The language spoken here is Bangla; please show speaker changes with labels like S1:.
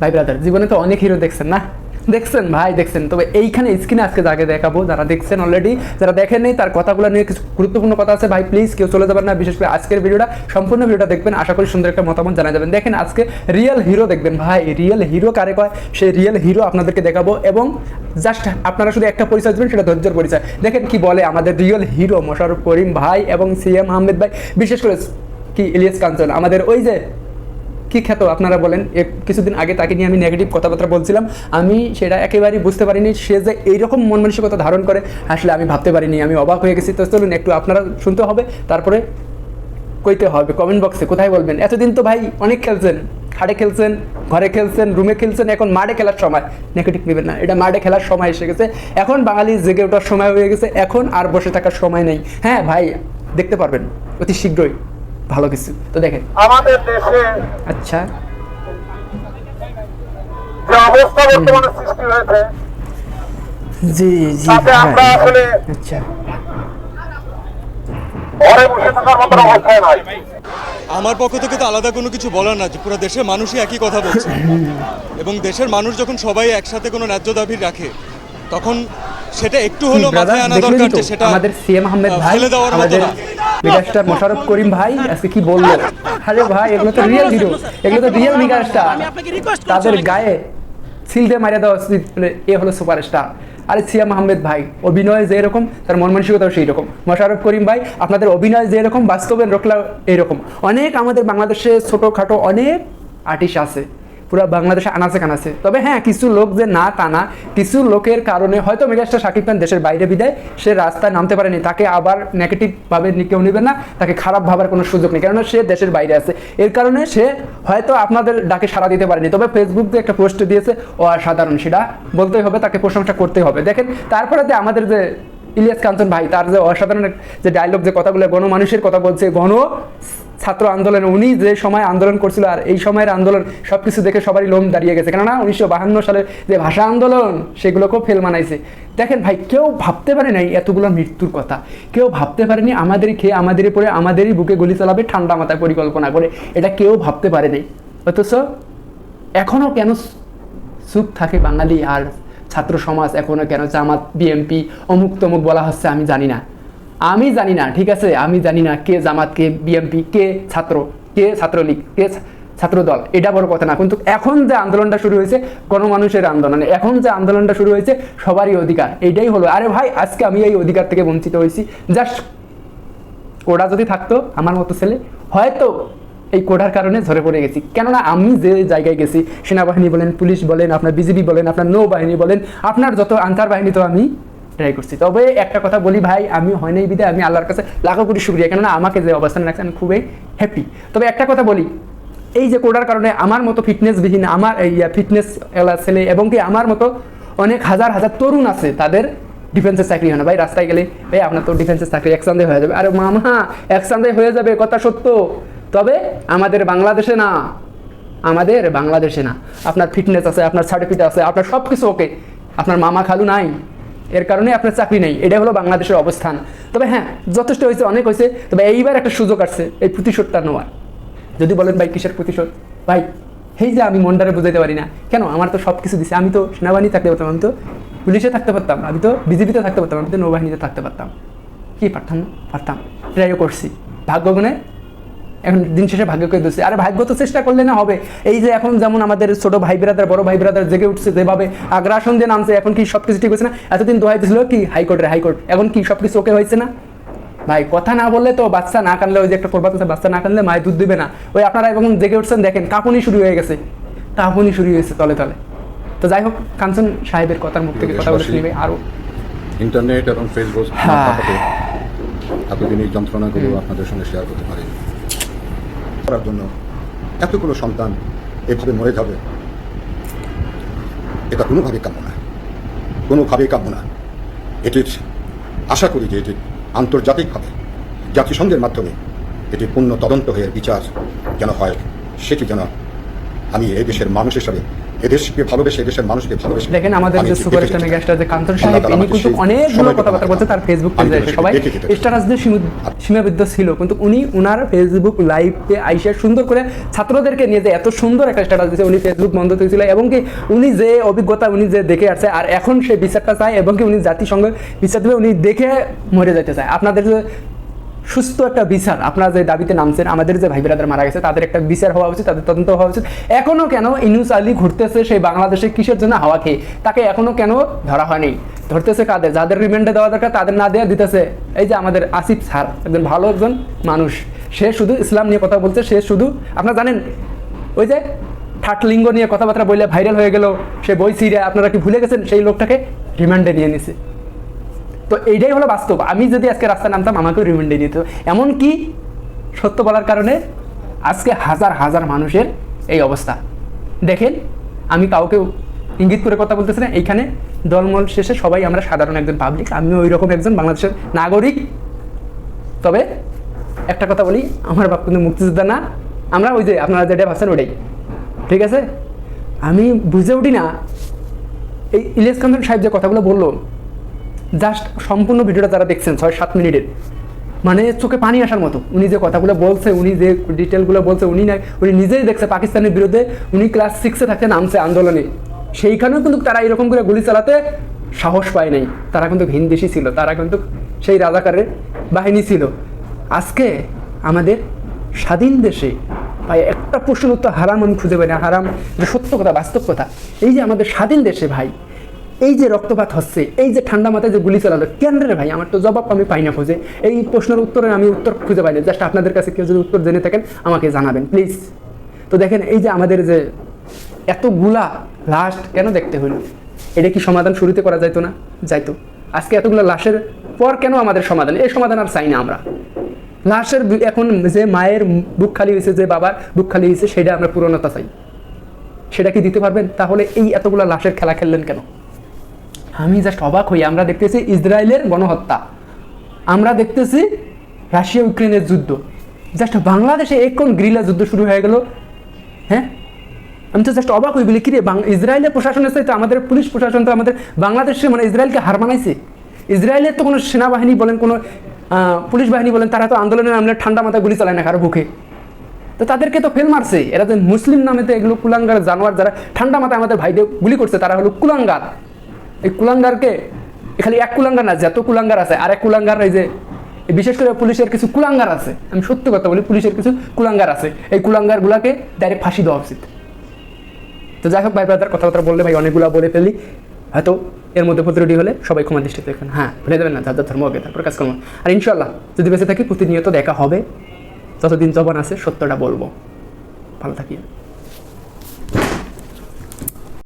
S1: ভাই ব্রাদার জীবনে তো অনেক হিরো দেখছেন না? দেখছেন ভাই, দেখছেন। তবে এইখানে স্ক্রিনে আজকে যাকে দেখাবো, যারা দেখছেন অলরেডি যারা দেখেন নেই, তার কথাগুলো নিয়ে কিছু গুরুত্বপূর্ণ কথা আছে। ভাই প্লিজ কেউ চলে যাবেন না, বিশেষ করে আজকের ভিডিওটা, সম্পূর্ণ ভিডিওটা দেখবেন। আশা করি সুন্দর একটা মতামত জানা যাবেন। দেখেন আজকে রিয়েল হিরো দেখবেন ভাই। রিয়েল হিরো কারে কয়? সেই রিয়েল হিরো আপনাদেরকে দেখাবো এবং জাস্ট আপনারা শুধু একটা পরিচয় দেবেন, সেটা ধৈর্যের পরিচয়। দেখেন কি বলে আমাদের রিয়েল হিরো মোশারফ করিম ভাই এবং সিএম আহমেদ ভাই, বিশেষ করে কি, ইলিয়াস কাঞ্চন। আমাদের ওই যে কি খ্যাত আপনারা বলেন? কিছুদিন আগে তাকে নিয়ে আমি নেগেটিভ কথাবার্তা বলছিলাম। আমি সেটা একেবারেই বুঝতে পারিনি। সে যে এইরকম মন মানসিকতা ধারণ করে, আসলে আমি ভাবতে পারিনি। আমি অবাক হয়ে গেছি। তো চলুন, একটু আপনারা শুনতে হবে। তারপরে কইতে হবে। কমেন্ট বক্সে কোথায় বলবেন? এতদিন তো ভাই অনেক খেলছেন। খাটে খেলছেন, ঘরে খেলছেন রুমে খেলছেন, এখন মাঠে খেলার সময়। নেগেটিভ নেবেন না। এটা মাঠে খেলার সময় এসে গেছে। এখন বাঙালি জেগে ওঠার সময় হয়ে গেছে। এখন আর বসে থাকার সময় নেই। হ্যাঁ ভাই, দেখতে পারবেন অতি শীঘ্রই। ভালো কিছু। তো দেখেন।
S2: আমাদের দেশে
S1: আচ্ছা।
S2: যে অবস্থা বর্তমানে সৃষ্টি হয়েছে
S1: জি জি
S2: আমরা আসলে
S1: আচ্ছা।
S2: ঘরে বসে থাকার মতো অবস্থায়
S3: আমার পক্ষ থেকে তো আলাদা কোনো কিছু বলার না যে পুরো দেশের মানুষই একই কথা বলছে। এবং দেশের মানুষ যখন সবাই একসাথে কোনো ন্যায্য দাবি রাখে তখন সেটা একটু হলেও মাথায় আনা দরকার যে সেটা
S1: আমাদের সিএম আহমেদ ভাই
S3: ফেলে দেওয়ার মতো না।
S1: মেগাস্টার মোশাররফ করিম ভাই আজকে কি বলল? আরে ভাই এগুলো তো রিয়েল হিরো এগুলো তো রিয়েল মেগাস্টার তাদের গায়ে সিল দিয়ে মারিয়ে দেওয়া উচিত এ হলো সুপারস্টার আরে সিয়াম আহমেদ ভাই অভিনয় যে এরকম তার মন মানসিকতাও সেই রকম। মোশাররফ করিম ভাই আপনাদের অভিনয় যে এরকম বাস্তবে রোকলা এইরকম অনেক আমাদের বাংলাদেশে ছোটোখাটো অনেক আর্টিস্ট আছে। পুরো বাংলাদেশে আনাচে কানাচে। তবে হ্যাঁ কিছু লোক যে না তা না কিছু লোকের কারণে হয়তো মেগাস্টার শাকিব খান দেশের বাইরে বিদায়, সে রাস্তায় নামতে পারেনি, তাকে আবার নেগেটিভভাবে কেউ নেবে না, তাকে খারাপ ভাবার কোনো সুযোগ নেই, কেননা সে দেশের বাইরে আছে। এর কারণে সে হয়তো আপনাদের ডাকে সাড়া দিতে পারেনি, তবে ফেসবুক দিয়ে একটা পোস্ট দিয়েছে ও সাধারণ সেটা বলতেই হবে, তাকে প্রশংসা করতেই হবে। দেখেন তারপরে আমাদের যে ইলিয়াস কাঞ্চন ভাই, তার যে অসাধারণ যে ডায়লগ যে কথাগুলো, গণমানুষের কথা বলছে, গণ ছাত্র আন্দোলন, উনি যে সময় আন্দোলন করছিল আর এই সময়ের আন্দোলন সব কিছু দেখে সবারই লোম দাঁড়িয়ে গেছে। কেননা উনিশশো বাহান্ন সালের যে ভাষা আন্দোলন সেগুলোকেও ফেল মানাইছে। দেখেন ভাই, কেউ ভাবতে পারে নাই এতগুলো মৃত্যুর কথা। কেউ ভাবতে পারেনি আমাদেরই খেয়ে, আমাদেরই পরে আমাদেরই বুকে গুলি চালাবে, ঠান্ডা মাথায় পরিকল্পনা করে। এটা কেউ ভাবতে পারে নাই। অথচ এখনও কেন সুখ থাকে বাঙালি আর ছাত্র সমাজ এখনও কেন জামাত, বিএমপি, অমুক তমুক বলা হচ্ছে আমি জানি না। আমি জানি না, ঠিক আছে? আমি জানি না কে জামাত, কে বিএমপি, কে ছাত্র, কে ছাত্রলীগ, কে ছাত্রদল, এটা বড় কথা না। কিন্তু এখন যে আন্দোলনটা শুরু হয়েছে, গণমানুষের আন্দোলন, এখন যে আন্দোলনটা শুরু হয়েছে, সবারই অধিকার, এটাই হলো। আরে ভাই, আজকে আমি এই অধিকার থেকে বঞ্চিত হয়েছি। জাস্ট ওরা যদি থাকতো, আমার মতো ছেলে, হয়তো এই কোড়ার কারণে ঝরে পড়ে গেছি। কেননা আমি যে জায়গায় গেছি, সেনাবাহিনী বলেন, পুলিশ বলেন, আপনার বিজিবি বলেন, আপনার নৌবাহিনী বলেন, আপনার যত আনসার বাহিনী তো আমি ট্রাই করছি। তবে একটা কথা বলি ভাই, আমি হয় নাই বিদায়, আমি আল্লাহর কাছে লাখো কোটি শুক্রিয়া। কেননা আমাকে যে অবস্থানে রাখছে, আমি খুবই হ্যাপি তবে একটা কথা বলি, এই যে কোড়ার কারণে আমার মতো ফিটনেসবিহীন আমার এই ফিটনেস ছেলে এবং কি আমার মতো অনেক হাজার হাজার তরুণ আছে, তাদের ডিফেন্সের চাকরি হয় না। ভাই, রাস্তায় গেলে, ভাই, আপনার তো ডিফেন্সের চাকরি এক চান্দে হয়ে যাবে। আরে মামা একচান্দে হয়ে যাবে, কথা সত্য। তবে আমাদের বাংলাদেশে না। আমাদের বাংলাদেশে না। আপনার ফিটনেস আছে, আপনার সার্টিফিকেট আছে, আপনার সব কিছু ওকে আপনার মামা খালু নাই। এর কারণে আপনার চাকরি নেই। এটাই হলো বাংলাদেশের অবস্থান। তবে হ্যাঁ যথেষ্ট হয়েছে, অনেক হয়েছে। তবে এইবার একটা সুযোগ আসছে, এই প্রতিশোধটা নেওয়ার। যদি বলেন, ভাই, কিসের প্রতিশোধ? ভাই, এই যে আমি মনটারে বুঝাইতে পারি না। কেন? আমার তো সব কিছু দিছে। আমি তো সেনাবাহিনী থাকতে পারতাম, আমি তো পুলিশে থাকতে পারতাম, আমি তো বিজেপিতে থাকতে পারতাম, আমি তো নৌবাহিনীতে থাকতে পারতাম। কি পারতাম? পারতাম। ট্রাইও করছি। ভাগ্যগুণে এখন দিন শেষে ভাগ্যকে দোষী আরে ভাগ্য তো চেষ্টা করলে না হবে। এই যে এখন যেমন আমাদের ছোট ভাই ব্রাদার বড় ভাই ব্রাদার জেগে উঠছে যেভাবে আগ্রাসন দিয়ে নামছে এখন কি সব কিছু ঠিক হয়েছে না? এতদিন দোহাই দিছিল কি হাইকোর্টের হাইকোর্ট এখন কি সব কিছু ওকে হয়েছে না? ভাই কথা না বললে তো বাচ্চা না কানলে ওই যে একটা প্রবাদ আছে বাচ্চা না কানলে মায়ের দুধ দিবে না। ওই আপনারা এখন জেগে উঠছেন দেখেন কাঁপুনি শুরু হয়ে গেছে। কাঁপুনি শুরু হয়েছে তলে তলে। তো যাই হোক কাঞ্চন সাহেবের কথার মুখ থেকে কথা বলে শুনবে আরও
S4: ইন্টারনেট এবং ফেসবুক
S1: হ্যাঁ।
S4: এতদিন এই যন্ত্রণাগুলো আপনাদের সঙ্গে শেয়ার করতে পারি করার জন্য এতগুলো সন্তান এভাবে মরে যাবে, এটা কোনোভাবে কাম্য না। কোনোভাবেই কাম্য না। এটির আশা করি যে এটি আন্তর্জাতিকভাবে জাতিসংঘের মাধ্যমে এটি পূর্ণ তদন্ত হয়ে বিচার যেন হয়, সেটি যেন আমি এই দেশের মানুষ হিসাবে এদেশকে ভালোবেসে এদেশের মানুষকে ভালোবেসে
S1: দেখেন আমাদের যে সুপারস্টার। মেগাস্টার যে কান্তন সাহেব ইনি কিন্তু অনেকগুলো কথাবার্তা বলছে তার ফেসবুক পেজে সবাই। সীমাবদ্ধ ছিল কিন্তু উনি উনার ফেসবুক লাইভে আইসা সুন্দর করে ছাত্রদেরকে নিয়ে যে এত সুন্দর একটা স্ট্যাটাস দিয়েছে উনি ফেসবুক বন্ধ হয়েছিল এবং কি উনি যে অভিজ্ঞতা উনি যে দেখে আসছে আর এখন সে বিচারটা চায় এবং কি উনি জাতিসংঘ বিচার দেবে উনি দেখে মরে যেতে চায় আপনাদের সুস্থ একটা বিচার। আপনারা যে দাবিতে নামছেন, আমাদের যে ভাই ব্রাদার মারা গেছে, তাদের একটা বিচার হওয়া উচিত, তাদের তদন্ত হওয়া উচিত। এখনও কেন ইনুস আলী ঘুরতেছে সেই বাংলাদেশে কিসের জন্য হাওয়া খেয়ে? তাকে এখনও কেন ধরা হয়নি? ধরতেছে কাদের? যাদের রিমান্ডে দেওয়া দরকার, তাদের না দেওয়া দিতেছে। এই যে আমাদের আসিফ স্যার, একজন ভালো একজন মানুষ। সে শুধু ইসলাম নিয়ে কথা বলছে, সে শুধু, আপনারা জানেন, ওই যে ঠাট লিঙ্গ নিয়ে কথাবার্তা বললে ভাইরাল হয়ে গেল, সে বই সিরিয়া আপনারা কি ভুলে গেছেন? সেই লোকটাকে রিমান্ডে নিয়ে নিছে। তো এইটাই হলো বাস্তব। আমি যদি আজকে রাস্তায় নামতাম, আমাকেও রিমান্ডে নিত এমনকি সত্য বলার কারণে আজকে হাজার হাজার মানুষের এই অবস্থা। দেখেন, আমি কাউকে ইঙ্গিত করে কথা বলতেছি না। এইখানে দলমল শেষে সবাই আমরা সাধারণ একজন পাবলিক আমিও ওই রকম একজন বাংলাদেশের নাগরিক। তবে একটা কথা বলি, আমার বাপ কিন্তু মুক্তিযোদ্ধা না। আমরা ওই যে আপনারা যেটা ভাবছেন ওটাই। ঠিক আছে? আমি বুঝে উঠি না, এই ইলিয়াস কান্দন সাহেব যে কথাগুলো বলল জাস্ট সম্পূর্ণ ভিডিওটা তারা দেখছেন, ছয় সাত মিনিটের মানে চোখে পানি আসার মতো। উনি যে কথাগুলো বলছে, উনি যে ডিটেলগুলো বলছে, উনি না উনি নিজেই দেখছে পাকিস্তানের বিরুদ্ধে, উনি ক্লাস সিক্সে থাকতে নামছে আন্দোলনে। সেইখানেও কিন্তু তারা এরকম করে গুলি চালাতে সাহস পায় নাই। তারা কিন্তু ভিনদেশি ছিল, তারা কিন্তু সেই রাজাকারের বাহিনী ছিল। আজকে আমাদের স্বাধীন দেশে ভাই একটা প্রশ্ন উত্তর হারাম আমি খুঁজে পাই না। হারাম যে সত্য কথা, বাস্তব কথা, এই যে আমাদের স্বাধীন দেশে ভাই এই যে রক্তপাত হচ্ছে, এই যে ঠান্ডা মাথায় যে গুলি চালালো, কেন রে ভাই? আমার তো জবাব আমি পাই না খুঁজে। এই প্রশ্নের উত্তরে আমি উত্তর খুঁজে পাই না। জাস্ট আপনাদের কাছে কেউ যদি উত্তর জেনে থাকেন, আমাকে জানাবেন প্লিজ তো দেখেন, এই যে আমাদের যে এতগুলা লাস্ট কেন দেখতে হলো? এটা কি সমাধান শুরুতে করা যাইতো না? যাইতো। আজকে এতগুলো লাশের পর কেন আমাদের সমাধান? এই সমাধান আর চাই না আমরা। লাশের এখন যে মায়ের বুক খালি হয়েছে, যে বাবার বুক খালি হয়েছে, সেটা আমরা পূরণতা চাই। সেটা কি দিতে পারবেন? তাহলে এই এতগুলো লাশের খেলা খেললেন কেন? আমি জাস্ট অবাক হই, আমরা দেখতেছি ইসরায়েলের গণহত্যা। আমরা দেখতেছি রাশিয়া ইউক্রেনের যুদ্ধ। জাস্ট বাংলাদেশে এক কোন গ্রিলা যুদ্ধ শুরু হয়ে গেল। হ্যাঁ? আমি তো জাস্ট অবাক হই বলি, কিরে, বাং- ইসরায়েলের প্রশাসনের সাথে আমাদের পুলিশ প্রশাসন তো আমাদের বাংলাদেশে মানে ইসরায়েলকে হার মানাইছে। ইসরায়েলের তো কোনো সেনাবাহিনী বলেন, কোনো পুলিশ বাহিনী বলেন, তারা তো আন্দোলনের নামলে ঠান্ডা মাথায় গুলি চালায় না কারও বুকে। তো তাদেরকে তো ফেল মারছে। এরা যে মুসলিম নামে তো এগুলো কুলাঙ্গার জানোয়ার যারা ঠান্ডা মাথায় আমাদের ভাইদের গুলি করছে, তারা হলো কুলাঙ্গার। এই কুলাঙ্গারকে খালি এক কুলাঙ্গার না, যত কুলাঙ্গার আছে আর এক কুলাঙ্গার, এই যে বিশেষ করে পুলিশের কিছু কুলাঙ্গার আছে, আমি সত্যি কথা বলি, পুলিশের কিছু কুলাঙ্গার আছে, এই কুলাঙ্গার গুলাকে ডাইরেক্ট ফাঁসি দেওয়া উচিত। তো যাই হোক, ভাই ব্রাদার কথাবার্তা বললে ভাই অনেকগুলো বলে ফেলি, হয়তো এর মধ্যে প্রতিরোধী হলে সবাই ক্ষমা দৃষ্টিতে দেখবেন। হ্যাঁ ভুলে দেবেন না যার ধর্ম হবে তারপর কাজ করব আর ইনশাল্লাহ যদি বেঁচে থাকি, প্রতিনিয়ত দেখা হবে, যতদিন জবান আছে, সত্যটা বলব। ভালো থাকি।